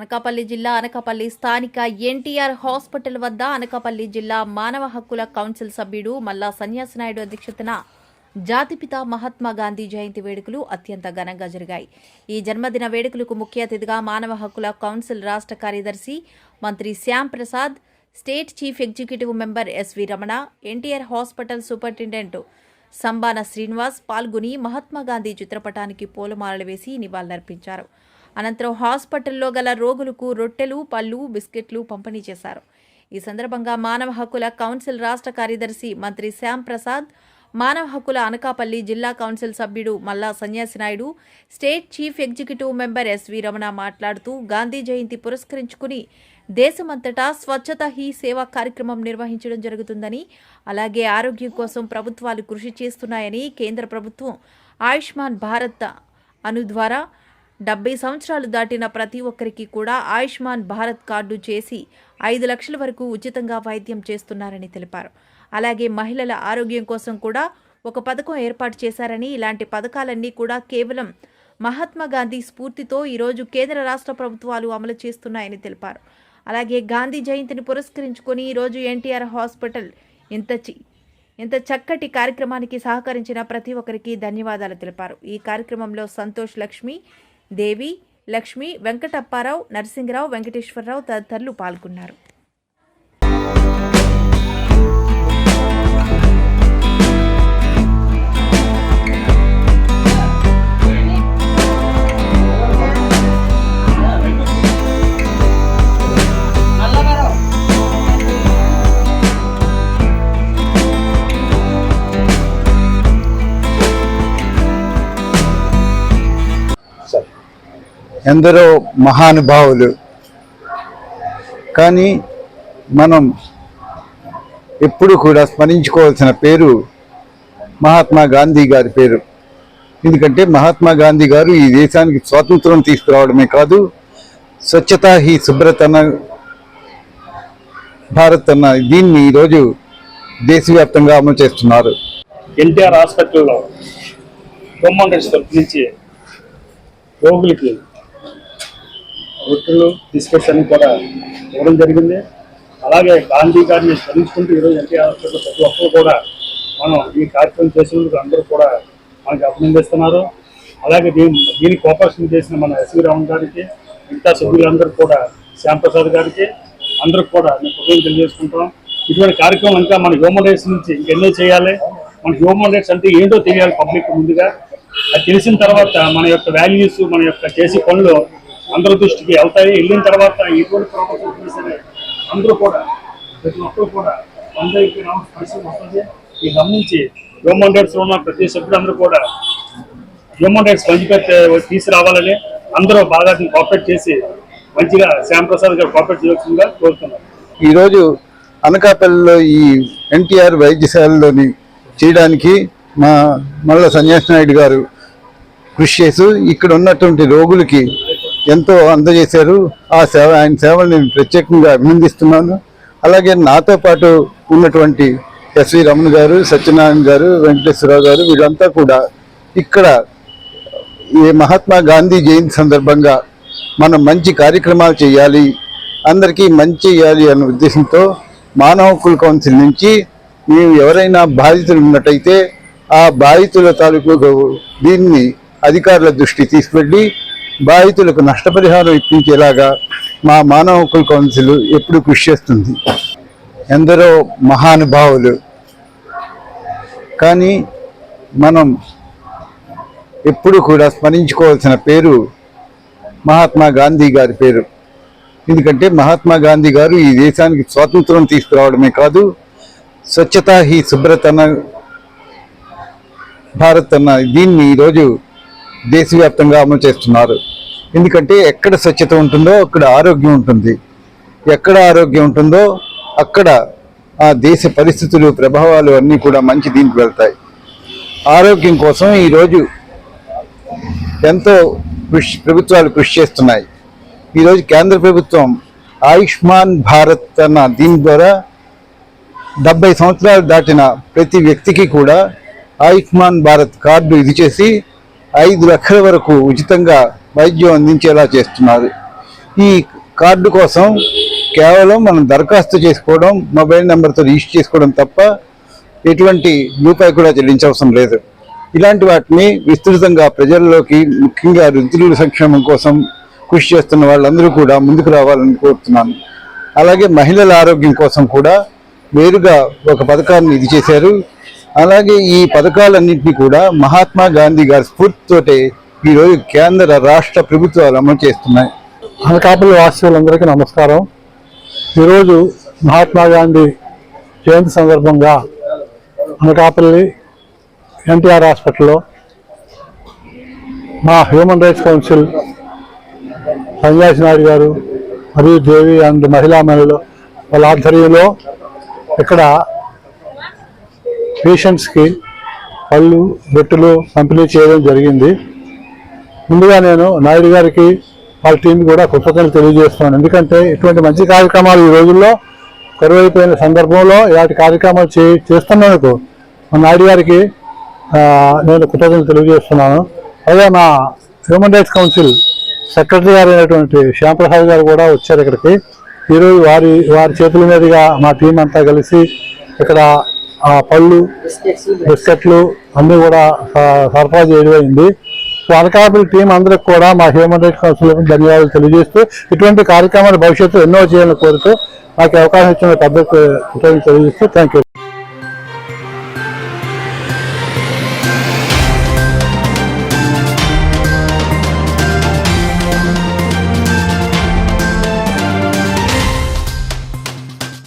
అనకాపల్లి జిల్లా అనకాపల్లి స్థానిక ఎన్టీఆర్ హాస్పిటల్ వద్ద అనకాపల్లి జిల్లా మానవ హక్కుల కౌన్సిల్ సభ్యుడు మల్లా సన్యాసనాయుడు అధ్యక్షతన జాతిపిత మహాత్మా గాంధీ జయంతి వేడుకలు అత్యంత ఘనంగా జరిగాయి. ఈ జన్మదిన వేడుకలకు ముఖ్య అతిథిగా మానవ హక్కుల కౌన్సిల్ రాష్ట్ర కార్యదర్శి మంత్రి Shyam Prasad state chief executive member S V Ramana NTR hospital superintendent Sambana Srinivas పాల్గొని మహాత్మా గాంధీ చిత్రపటానికి పూలమాలలు వేసి నివాళులర్పించారు. అనంతరం హాస్పిటల్లో గల రోగులకు రొట్టెలు పళ్ళు బిస్కెట్లు పంపిణీ చేశారు. ఈ సందర్భంగా మానవ హక్కుల కౌన్సిల్ రాష్ట్ర కార్యదర్శి మంత్రి శ్యామ్ ప్రసాద్ మానవ హక్కుల అనకాపల్లి జిల్లా కౌన్సిల్ సభ్యుడు Malla Sanyasi Naidu state chief executive member S V Ramana మాట్లాడుతూ గాంధీ జయంతి పురస్కరించుకుని దేశమంతటా స్వచ్ఛత హీ సేవా కార్యక్రమం నిర్వహించడం జరుగుతుందని అలాగే ఆరోగ్యం కోసం ప్రభుత్వాలు కృషి చేస్తున్నాయని కేంద్ర ప్రభుత్వం ఆయుష్మాన్ భారత్ అను ద్వారా డెబ్బై సంవత్సరాలు దాటిన ప్రతి ఒక్కరికి కూడా ఆయుష్మాన్ భారత్ కార్డు చేసి ఐదు లక్షల వరకు ఉచితంగా వైద్యం చేస్తున్నారని తెలిపారు. అలాగే మహిళల ఆరోగ్యం కోసం కూడా ఒక పథకం ఏర్పాటు చేశారని ఇలాంటి పథకాలన్నీ కూడా కేవలం మహాత్మా గాంధీ స్ఫూర్తితో ఈరోజు కేంద్ర రాష్ట్ర ప్రభుత్వాలు అమలు చేస్తున్నాయని తెలిపారు. అలాగే గాంధీ జయంతిని పురస్కరించుకొని ఈరోజు ఎన్టీఆర్ హాస్పిటల్ ఇంత చి ఇంత చక్కటి కార్యక్రమానికి సహకరించిన ప్రతి ఒక్కరికి ధన్యవాదాలు తెలిపారు. ఈ కార్యక్రమంలో సంతోష్ లక్ష్మి దేవి లక్ష్మి వెంకటప్పారావు నరసింహరావు వెంకటేశ్వరరావు తదితరులు పాల్గొన్నారు. ఎందరో మహానుభావులు. కానీ మనం ఎప్పుడు కూడా స్మరించుకోవాల్సిన పేరు మహాత్మా గాంధీ గారి పేరు. ఎందుకంటే మహాత్మా గాంధీ గారు ఈ దేశానికి స్వాతంత్రం తీసుకురావడమే కాదు స్వచ్ఛత హీ శుభ్రతన భారత్ అన్న దీన్ని ఈరోజు దేశవ్యాప్తంగా అమలు చేస్తున్నారు. ఎన్టీఆర్ హాస్పిటల్లో బొమ్మ నుంచి రోగులకి రొట్టెలు బిస్కెట్స్ అన్ని కూడా ఇవ్వడం జరిగింది. అలాగే గాంధీ గారిని స్మరించుకుంటూ ఈరోజు ఎన్టీఆర్ హాస్పిటల్ ప్రతి ఒక్కరు కూడా మనం ఈ కార్యక్రమం చేసినందుకు అందరూ కూడా మనకి అభినందిస్తున్నారు. అలాగే దీని దీనికి కోఆపరేషన్ చేసిన మన ఎస్వి రామన్ గారికి మిగతా సభ్యులందరూ కూడా శ్యాంప్రసాద్ గారికి అందరికి కూడా నేను హృదయం తెలియజేసుకుంటాం ఇటువంటి కార్యక్రమం ఇంకా మన హ్యూమన్ రైట్స్ నుంచి ఇంకెన్నో చేయాలి. మన హ్యూమన్ రైట్స్ అంటే ఏంటో తెలియాలి పబ్లిక్ ముందుగా. అది తెలిసిన తర్వాత మన యొక్క వాల్యూస్ మన యొక్క చేసే పనులు అందరి దృష్టికి వెళ్తాయి. వెళ్ళిన తర్వాత ఎటువంటి ప్రాబ్లమ్స్ వచ్చినా సరే అందరూ కూడా ప్రతి ఒక్కరు కూడా అందరికీ రావాల్సిన పరిస్థితి వస్తుంది. ఈ గమనించి హ్యూమన్ రైట్స్లో ఉన్న ప్రతి సభ్యులందరూ కూడా హ్యూమన్ రైట్స్ మంచిగా తీసుకురావాలని అందరూ బాగా దీన్ని కోఆపరేట్ చేసి మంచిగా శ్యాంప్రసాద్ గారు కోఆపరేట్ చేయవలసిందిగా కోరుతున్నారు ఈరోజు అనకాపల్లిలో ఈ ఎన్టీఆర్ వైద్యశాలలోని చేయడానికి మా మళ్ళా సన్యాసి నాయుడు గారు కృషి చేస్తూ ఇక్కడ ఉన్నటువంటి రోగులకి ఎంతో అందజేశారు. ఆ సేవ ఆయన సేవలు నేను ప్రత్యేకంగా అభినందిస్తున్నాను. అలాగే నాతో పాటు ఉన్నటువంటి ఎస్వి రమణ గారు సత్యనారాయణ గారు వెంకటేశ్వరరావు గారు వీళ్ళంతా కూడా ఇక్కడ ఈ మహాత్మా గాంధీ జయంతి సందర్భంగా మనం మంచి కార్యక్రమాలు చేయాలి అందరికీ మంచి చేయాలి అనే ఉద్దేశంతో మానవ హక్కుల కౌన్సిల్ నుంచి మేము ఎవరైనా బాధితులు ఉన్నట్టయితే ఆ బాధితుల తాలూకు దీన్ని అధికారుల దృష్టి తీసుకెళ్ళి బాధితులకు నష్టపరిహారం ఇప్పించేలాగా మా మానవ హక్కుల కౌన్సిల్ ఎప్పుడు కృషి చేస్తుంది. ఎందరో మహానుభావులు. కానీ మనం ఎప్పుడు కూడా స్మరించుకోవాల్సిన పేరు మహాత్మా గాంధీ గారి పేరు. ఎందుకంటే మహాత్మా గాంధీ గారు ఈ దేశానికి స్వాతంత్రం తీసుకురావడమే కాదు స్వచ్ఛత హీ శుభ్రత భారత్ అన్న దీన్ని ఈరోజు దేశవ్యాప్తంగా అమలు చేస్తున్నారు. ఎందుకంటే ఎక్కడ స్వచ్ఛత ఉంటుందో అక్కడ ఆరోగ్యం ఉంటుంది. ఎక్కడ ఆరోగ్యం ఉంటుందో అక్కడ ఆ దేశ పరిస్థితులు ప్రభావాలు అన్నీ కూడా మంచి దీనికి వెళ్తాయి. ఆరోగ్యం కోసం ఈరోజు ఎంతో కృషి ప్రభుత్వాలు కృషి చేస్తున్నాయి. ఈరోజు కేంద్ర ప్రభుత్వం ఆయుష్మాన్ భారత్ అన్న దీని ద్వారా డెబ్బై సంవత్సరాలు దాటిన ప్రతి వ్యక్తికి కూడా ఆయుష్మాన్ భారత్ కార్డు ఇది చేసి ఐదు లక్షల వరకు ఉచితంగా వైద్యం అందించేలా చేస్తున్నారు. ఈ కార్డు కోసం కేవలం మనం దరఖాస్తు చేసుకోవడం మొబైల్ నెంబర్తో రిజిస్టర్ చేసుకోవడం తప్ప ఎటువంటి రూపాయి కూడా చెల్లించవసరం లేదు. ఇలాంటి వాటిని విస్తృతంగా ప్రజల్లోకి ముఖ్యంగా వృద్ధుల సంక్షేమం కోసం కృషి చేస్తున్న వాళ్ళందరూ కూడా ముందుకు రావాలని కోరుతున్నాను. అలాగే మహిళల ఆరోగ్యం కోసం కూడా వేరుగా ఒక పథకాన్ని ఇది చేశారు. అలాగే ఈ పథకాలన్నింటినీ కూడా మహాత్మా గాంధీ గారి స్ఫూర్తితోటే ఈరోజు కేంద్ర రాష్ట్ర ప్రభుత్వాలు అమలు చేస్తున్నాయి. అనకాపల్లి వాసులందరికీ నమస్కారం. ఈరోజు మహాత్మా గాంధీ జయంతి సందర్భంగా అనకాపల్లి ఎన్టీఆర్ హాస్పిటల్లో మా human rights council Sanyasi Naidu garu మరియు దేవి అండ్ మహిళా మహిళలు వాళ్ళ ఆధ్వర్యంలో ఇక్కడ పేషెంట్స్కి పళ్ళు రొట్టెలు పంపిణీ చేయడం జరిగింది. ముందుగా నేను నాయుడు గారికి వాళ్ళ టీం కూడా కృతజ్ఞతలు తెలియజేస్తున్నాను. ఎందుకంటే ఇటువంటి మంచి కార్యక్రమాలు ఈ రోజుల్లో కరువైపోయిన సందర్భంలో ఇలాంటి కార్యక్రమాలు చే చేస్తున్నందుకు మా నాయుడు గారికి నేను కృతజ్ఞతలు తెలియజేస్తున్నాను. అలాగే మా హ్యూమన్ రైట్స్ కౌన్సిల్ సెక్రటరీ గారు అయినటువంటి శ్యాంప్రసాద్ గారు కూడా వచ్చారు ఇక్కడికి. ఈరోజు వారి వారి చేతుల మీదుగా మా టీం అంతా కలిసి ఇక్కడ పళ్ళు బిస్కెట్లు అన్నీ కూడా సరఫరా చేయడం అయింది. సో అనకాపల్లి టీం అందరికి కూడా మా హ్యూమన్ రైట్స్ కౌన్సిల్ ధన్యవాదాలు తెలియజేస్తూ ఇటువంటి కార్యక్రమాలు భవిష్యత్తు ఎన్నో చేయాలని కోరుతూ నాకు అవకాశం ఇచ్చిన పెద్దకు తెలియజేస్తూ థ్యాంక్ యూ